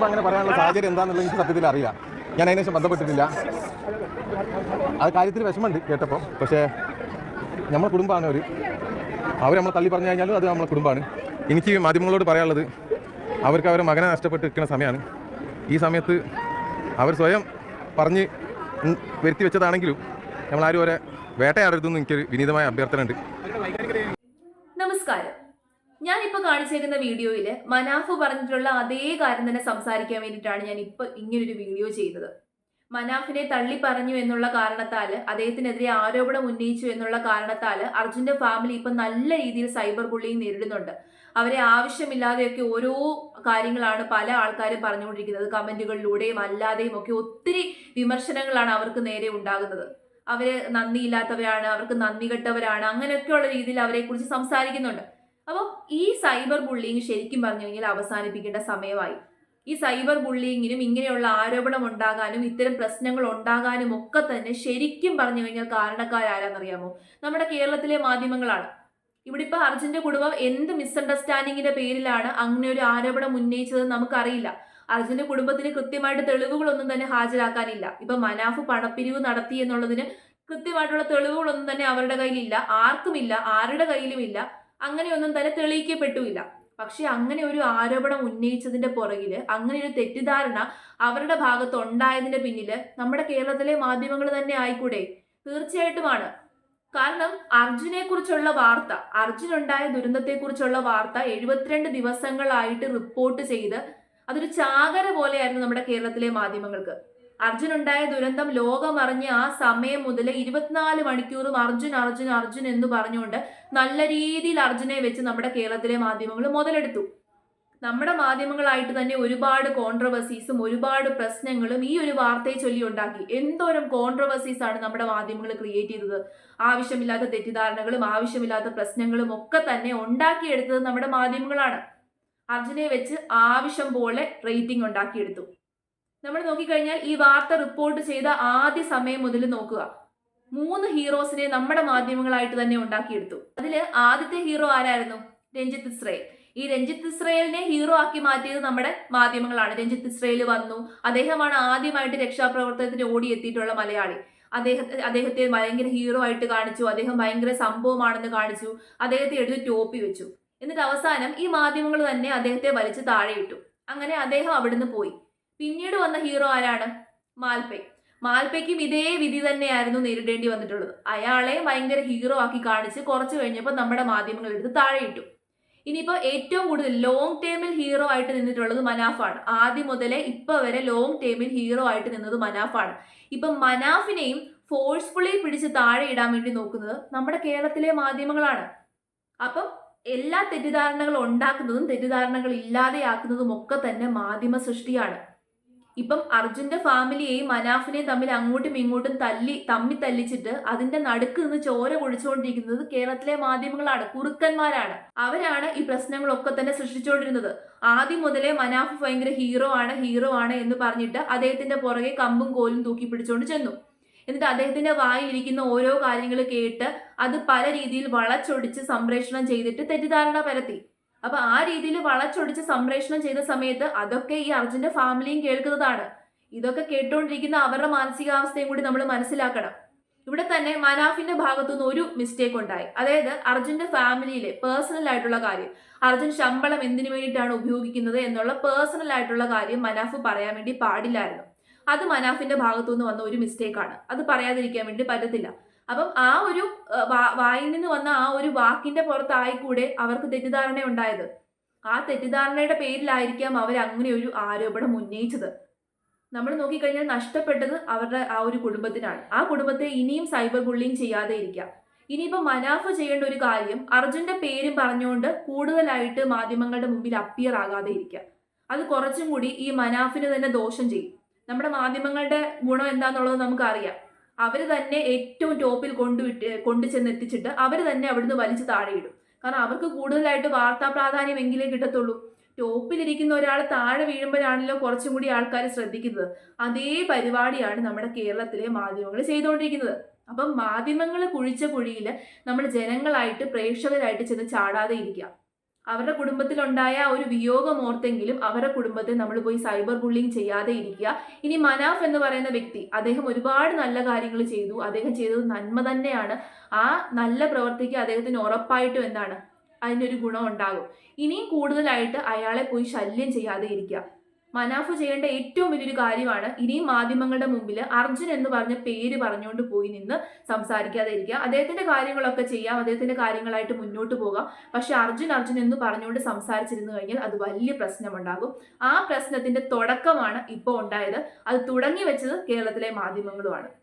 ഇപ്പം അങ്ങനെ പറയാനുള്ള സാഹചര്യം എന്താണെന്നുള്ളത് എനിക്ക് സത്യത്തിൽ അറിയാം ഞാൻ അതിനേശം ബന്ധപ്പെട്ടിട്ടില്ല. അത് കാര്യത്തിൽ വിഷമമുണ്ട് കേട്ടപ്പോൾ പക്ഷേ നമ്മളെ കുടുംബമാണ് അവർ അവർ നമ്മളെ തള്ളി പറഞ്ഞു കഴിഞ്ഞാലും അത് നമ്മളെ കുടുംബമാണ്. എനിക്ക് മാധ്യമങ്ങളോട് പറയാനുള്ളത് അവർക്ക് അവരെ മകനെ നഷ്ടപ്പെട്ട് നിൽക്കുന്ന സമയമാണ് ഈ സമയത്ത് അവർ സ്വയം പറഞ്ഞ് വരുത്തി വെച്ചതാണെങ്കിലും നമ്മളാരും അവരെ വേട്ടയാടരുതെന്ന് എനിക്കൊരു വിനീതമായ അഭ്യർത്ഥന ഉണ്ട് നമസ്കാരം. ഞാനിപ്പോ കാണിച്ചേക്കുന്ന വീഡിയോയിൽ മനാഫ് പറഞ്ഞിട്ടുള്ള അതേ കാര്യം തന്നെ സംസാരിക്കാൻ വേണ്ടിയിട്ടാണ് ഞാൻ ഇപ്പൊ ഇങ്ങനൊരു വീഡിയോ ചെയ്തത്. മനാഫിനെ തള്ളി പറഞ്ഞു എന്നുള്ള കാരണത്താൽ അദ്ദേഹത്തിനെതിരെ ആരോപണം ഉന്നയിച്ചു എന്നുള്ള കാരണത്താൽ അർജുന്റെ ഫാമിലി ഇപ്പൊ നല്ല രീതിയിൽ സൈബർ ബുള്ളിയും നേരിടുന്നുണ്ട്. അവരെ ആവശ്യമില്ലാതെയൊക്കെ ഓരോ കാര്യങ്ങളാണ് പല ആൾക്കാരും പറഞ്ഞുകൊണ്ടിരിക്കുന്നത്. കമന്റുകളിലൂടെയും അല്ലാതെയും ഒക്കെ ഒത്തിരി വിമർശനങ്ങളാണ് അവർക്ക് നേരെ ഉണ്ടാകുന്നത്. അവർ നന്ദിയില്ലാത്തവരാണ് അവർക്ക് നന്ദി കെട്ടവരാണ് അങ്ങനെയൊക്കെയുള്ള രീതിയിൽ അവരെ കുറിച്ച് സംസാരിക്കുന്നുണ്ട്. അപ്പം ഈ സൈബർ ബുള്ളിങ് ശരിക്കും പറഞ്ഞു കഴിഞ്ഞാൽ അവസാനിപ്പിക്കേണ്ട സമയമായി. ഈ സൈബർ ബുള്ളിങ്ങിനും ഇങ്ങനെയുള്ള ആരോപണം ഉണ്ടാകാനും ഇത്തരം പ്രശ്നങ്ങൾ ഉണ്ടാകാനും ഒക്കെ തന്നെ ശരിക്കും പറഞ്ഞു കഴിഞ്ഞാൽ കാരണക്കാരാരാന്നറിയാമോ നമ്മുടെ കേരളത്തിലെ മാധ്യമങ്ങളാണ്. ഇവിടെ ഇപ്പൊ അർജുന്റെ കുടുംബം എന്ത് മിസ്അണ്ടർസ്റ്റാൻഡിങ്ങിന്റെ പേരിലാണ് അങ്ങനെ ഒരു ആരോപണം ഉന്നയിച്ചത് നമുക്കറിയില്ല. അർജുന്റെ കുടുംബത്തിന് കൃത്യമായിട്ട് തെളിവുകളൊന്നും തന്നെ ഹാജരാക്കാനില്ല. ഇപ്പൊ മനാഫ് പണപ്പിരിവ് നടത്തി എന്നുള്ളതിന് കൃത്യമായിട്ടുള്ള തെളിവുകളൊന്നും തന്നെ അവരുടെ കയ്യിലില്ല. ആർക്കുമില്ല ആരുടെ കയ്യിലുമില്ല. അങ്ങനെയൊന്നും തന്നെ തെളിയിക്കപ്പെട്ടുമില്ല. പക്ഷെ അങ്ങനെ ഒരു ആരോപണം ഉന്നയിച്ചതിന്റെ പുറകിൽ അങ്ങനെ ഒരു തെറ്റിദ്ധാരണ അവരുടെ ഭാഗത്ത് ഉണ്ടായതിന്റെ പിന്നിൽ നമ്മുടെ കേരളത്തിലെ മാധ്യമങ്ങൾ തന്നെ ആയിക്കൂടെ? തീർച്ചയായിട്ടുമാണ്. കാരണം അർജുനെ കുറിച്ചുള്ള വാർത്ത അർജുൻ ഉണ്ടായ ദുരന്തത്തെ കുറിച്ചുള്ള വാർത്ത എഴുപത്തിരണ്ട് ദിവസങ്ങളായിട്ട് റിപ്പോർട്ട് ചെയ്ത് അതൊരു ചാകര പോലെയായിരുന്നു നമ്മുടെ കേരളത്തിലെ മാധ്യമങ്ങൾക്ക്. അർജുൻ ഉണ്ടായ ദുരന്തം ലോകം അറിഞ്ഞ് ആ സമയം മുതൽ ഇരുപത്തിനാല് മണിക്കൂറും അർജുൻ അർജുൻ അർജുൻ എന്ന് പറഞ്ഞുകൊണ്ട് നല്ല രീതിയിൽ അർജുനെ വെച്ച് നമ്മുടെ കേരളത്തിലെ മാധ്യമങ്ങൾ മുതലെടുത്തു. നമ്മുടെ മാധ്യമങ്ങളായിട്ട് തന്നെ ഒരുപാട് കോൺട്രവേഴ്സീസും ഒരുപാട് പ്രശ്നങ്ങളും ഈ ഒരു വാർത്തയെ ചൊല്ലി ഉണ്ടാക്കി. എന്തോരം കോൺട്രവേഴ്സീസ് ആണ് നമ്മുടെ മാധ്യമങ്ങൾ ക്രിയേറ്റ് ചെയ്തത്. ആവശ്യമില്ലാത്ത തെറ്റിദ്ധാരണകളും ആവശ്യമില്ലാത്ത പ്രശ്നങ്ങളും ഒക്കെ തന്നെ ഉണ്ടാക്കിയെടുത്തത് നമ്മുടെ മാധ്യമങ്ങളാണ്. അർജുനെ വെച്ച് ആവശ്യം പോലെ റേറ്റിംഗ് ഉണ്ടാക്കിയെടുത്തു. നമ്മൾ നോക്കിക്കഴിഞ്ഞാൽ ഈ വാർത്ത റിപ്പോർട്ട് ചെയ്ത ആദ്യ സമയം മുതൽ നോക്കുക. മൂന്ന് ഹീറോസിനെ നമ്മുടെ മാധ്യമങ്ങളായിട്ട് തന്നെ ഉണ്ടാക്കിയെടുത്തു. അതിൽ ആദ്യത്തെ ഹീറോ ആരായിരുന്നു? രഞ്ജിത്ത് ഇസ്രയേൽ. ഈ രഞ്ജിത്ത് ഇസ്രയേലിനെ ഹീറോ ആക്കി മാറ്റിയത് നമ്മുടെ മാധ്യമങ്ങളാണ്. രഞ്ജിത്ത് ഇസ്രയേൽ വന്നു. അദ്ദേഹമാണ് ആദ്യമായിട്ട് രക്ഷാപ്രവർത്തനത്തിന് ഓടിയെത്തിയിട്ടുള്ള മലയാളി. അദ്ദേഹത്തെ അദ്ദേഹത്തെ ഭയങ്കര ഹീറോ ആയിട്ട് കാണിച്ചു. അദ്ദേഹം ഭയങ്കര സംഭവമാണെന്ന് കാണിച്ചു. അദ്ദേഹത്തെ എടുത്ത് ടോപ്പി വെച്ചു. എന്നിട്ട് അവസാനം ഈ മാധ്യമങ്ങൾ തന്നെ അദ്ദേഹത്തെ വലിച്ചു താഴെയിട്ടു. അങ്ങനെ അദ്ദേഹം അവിടുന്ന് പോയി. പിന്നീട് വന്ന ഹീറോ ആരാണ്? മാൽപേ. മാൽപേക്കും ഇതേ വിധി തന്നെയായിരുന്നു നേരിടേണ്ടി വന്നിട്ടുള്ളത്. അയാളെ ഭയങ്കര ഹീറോ ആക്കി കാണിച്ച് കുറച്ച് കഴിഞ്ഞപ്പോൾ നമ്മുടെ മാധ്യമങ്ങൾ എടുത്ത് താഴെയിട്ടു. ഇനിയിപ്പോൾ ഏറ്റവും കൂടുതൽ ലോങ് ടേമിൽ ഹീറോ ആയിട്ട് നിന്നിട്ടുള്ളത് മനാഫാണ്. ആദ്യം മുതലേ ഇപ്പൊ വരെ ലോങ് ടേമിൽ ഹീറോ ആയിട്ട് നിന്നത് മനാഫാണ്. ഇപ്പം മനാഫിനെയും ഫോഴ്സ്ഫുള്ളി പിടിച്ച് താഴെ ഇടാൻ വേണ്ടി നോക്കുന്നത് നമ്മുടെ കേരളത്തിലെ മാധ്യമങ്ങളാണ്. അപ്പം എല്ലാ തെറ്റിദ്ധാരണകളും ഉണ്ടാക്കുന്നതും തെറ്റിദ്ധാരണകൾ ഇല്ലാതെയാക്കുന്നതും ഒക്കെ തന്നെ മാധ്യമ സൃഷ്ടിയാണ്. ഇപ്പം അർജുന്റെ ഫാമിലിയെയും മനാഫിനെയും തമ്മിൽ അങ്ങോട്ടും ഇങ്ങോട്ടും തല്ലി തമ്മി തല്ലിച്ചിട്ട് അതിന്റെ നടുക്ക് നിന്ന് ചോര കുഴിച്ചുകൊണ്ടിരിക്കുന്നത് കേരളത്തിലെ മാധ്യമങ്ങളാണ് കുറുക്കന്മാരാണ്. അവരാണ് ഈ പ്രശ്നങ്ങളൊക്കെ തന്നെ സൃഷ്ടിച്ചുകൊണ്ടിരുന്നത്. ആദ്യം മുതലേ മനാഫ് ഭയങ്കര ഹീറോ ആണ് ഹീറോ ആണ് എന്ന് പറഞ്ഞിട്ട് അദ്ദേഹത്തിന്റെ പുറകെ കമ്പും കോലും തൂക്കി പിടിച്ചുകൊണ്ട് ചെന്നു. എന്നിട്ട് അദ്ദേഹത്തിന്റെ വായിൽ ഇരിക്കുന്ന ഓരോ കാര്യങ്ങൾ കേട്ട് അത് പല രീതിയിൽ വളച്ചൊടിച്ച് സംപ്രേഷണം ചെയ്തിട്ട് തെറ്റിദ്ധാരണ പരത്തി. അപ്പൊ ആ രീതിയിൽ വളച്ചൊടിച്ച് സംപ്രേഷണം ചെയ്ത സമയത്ത് അതൊക്കെ ഈ അർജുന്റെ ഫാമിലിയും കേൾക്കുന്നതാണ്. ഇതൊക്കെ കേട്ടുകൊണ്ടിരിക്കുന്ന അവരുടെ മാനസികാവസ്ഥയും കൂടി നമ്മൾ മനസ്സിലാക്കണം. ഇവിടെ തന്നെ മനാഫിന്റെ ഭാഗത്തുനിന്ന് ഒരു മിസ്റ്റേക്ക് ഉണ്ടായി. അതായത് അർജുന്റെ ഫാമിലിയിലെ പേഴ്സണൽ ആയിട്ടുള്ള കാര്യം. അർജുൻ ശമ്പളം എന്തിനു വേണ്ടിയിട്ടാണ് ഉപയോഗിക്കുന്നത് എന്നുള്ള പേഴ്സണൽ ആയിട്ടുള്ള കാര്യം മനാഫ് പറയാൻ വേണ്ടി പാടില്ലായിരുന്നു. അത് മനാഫിന്റെ ഭാഗത്തുനിന്ന് വന്ന ഒരു മിസ്റ്റേക്കാണ് അത് പറയാതിരിക്കാൻ വേണ്ടി പറ്റത്തില്ല. അപ്പം ആ ഒരു വായിൽ നിന്ന് വന്ന ആ ഒരു വാക്കിന്റെ പുറത്തായിക്കൂടെ അവർക്ക് തെറ്റിദ്ധാരണ ഉണ്ടായത് ആ തെറ്റിദ്ധാരണയുടെ പേരിലായിരിക്കാം അവർ അങ്ങനെ ഒരു ആരോപണം ഉന്നയിച്ചത്. നമ്മൾ നോക്കിക്കഴിഞ്ഞാൽ നഷ്ടപ്പെട്ടത് അവരുടെ ആ ഒരു കുടുംബത്തിനാണ്. ആ കുടുംബത്തെ ഇനിയും സൈബർ ബുള്ളിങ് ചെയ്യാതെ ഇരിക്കാം. ഇനിയിപ്പോൾ മനാഫ് ചെയ്യേണ്ട ഒരു കാര്യം അർജുന്റെ പേരും പറഞ്ഞുകൊണ്ട് കൂടുതലായിട്ട് മാധ്യമങ്ങളുടെ മുമ്പിൽ അപ്പിയർ ആകാതെ ഇരിക്കുക അത് കുറച്ചും കൂടി ഈ മനാഫിന് തന്നെ ദോഷം ചെയ്യും. നമ്മുടെ മാധ്യമങ്ങളുടെ ഗുണം എന്താണെന്നുള്ളത് നമുക്കറിയാം. അവർ തന്നെ ഏറ്റവും ടോപ്പിൽ കൊണ്ടുവിട്ട് കൊണ്ടു ചെന്ന് എത്തിച്ചിട്ട് അവർ തന്നെ അവിടുന്ന് വലിച്ചു താഴെയിടും. കാരണം അവർക്ക് കൂടുതലായിട്ട് വാർത്താ പ്രാധാന്യം എങ്കിലേ കിട്ടത്തുള്ളൂ. ടോപ്പിലിരിക്കുന്ന ഒരാൾ താഴെ വീഴുമ്പോഴാണല്ലോ കുറച്ചും കൂടി ആൾക്കാർ ശ്രദ്ധിക്കുന്നത്. അതേ പരിപാടിയാണ് നമ്മുടെ കേരളത്തിലെ മാധ്യമങ്ങൾ ചെയ്തുകൊണ്ടിരിക്കുന്നത്. അപ്പം മാധ്യമങ്ങൾ കുഴിച്ച കുഴിയിൽ നമ്മൾ ജനങ്ങളായിട്ട് പ്രേക്ഷകരായിട്ട് ചെന്ന് ചാടാതെ ഇരിക്കുക. അവരുടെ കുടുംബത്തിലുണ്ടായ ഒരു വിയോഗം ഓർത്തെങ്കിലും അവരുടെ കുടുംബത്തെ നമ്മൾ പോയി സൈബർ ബുള്ളിങ് ചെയ്യാതെ ഇരിക്കുക. ഇനി മനാഫ് എന്ന് പറയുന്ന വ്യക്തി അദ്ദേഹം ഒരുപാട് നല്ല കാര്യങ്ങൾ ചെയ്തു. അദ്ദേഹം ചെയ്തത് നന്മ തന്നെയാണ്. ആ നല്ല പ്രവർത്തിക്ക് അദ്ദേഹത്തിന് ഉറപ്പായിട്ടും എന്താണ്? അതിനൊരു ഗുണം ഉണ്ടാകും. ഇനിയും കൂടുതലായിട്ട് അയാളെ പോയി ശല്യം ചെയ്യാതെ ഇരിക്കുക. മനാഫ് ചെയ്യേണ്ട ഏറ്റവും വലിയൊരു കാര്യമാണ് ഇനിയും മാധ്യമങ്ങളുടെ മുമ്പിൽ അർജുൻ എന്ന് പറഞ്ഞ പേര് പറഞ്ഞുകൊണ്ട് പോയി നിന്ന് സംസാരിക്കാതെ ഇരിക്കുക അദ്ദേഹത്തിന്റെ കാര്യങ്ങളൊക്കെ ചെയ്യാം അദ്ദേഹത്തിന്റെ കാര്യങ്ങളായിട്ട് മുന്നോട്ട് പോകാം. പക്ഷെ അർജുൻ അർജുൻ എന്ന് പറഞ്ഞുകൊണ്ട് സംസാരിച്ചിരുന്നു കഴിഞ്ഞാൽ അത് വലിയ പ്രശ്നമുണ്ടാകും. ആ പ്രശ്നത്തിന്റെ തുടക്കമാണ് ഇപ്പോൾ ഉണ്ടായത്. അത് തുടങ്ങി വെച്ചത് കേരളത്തിലെ മാധ്യമങ്ങളുമാണ്.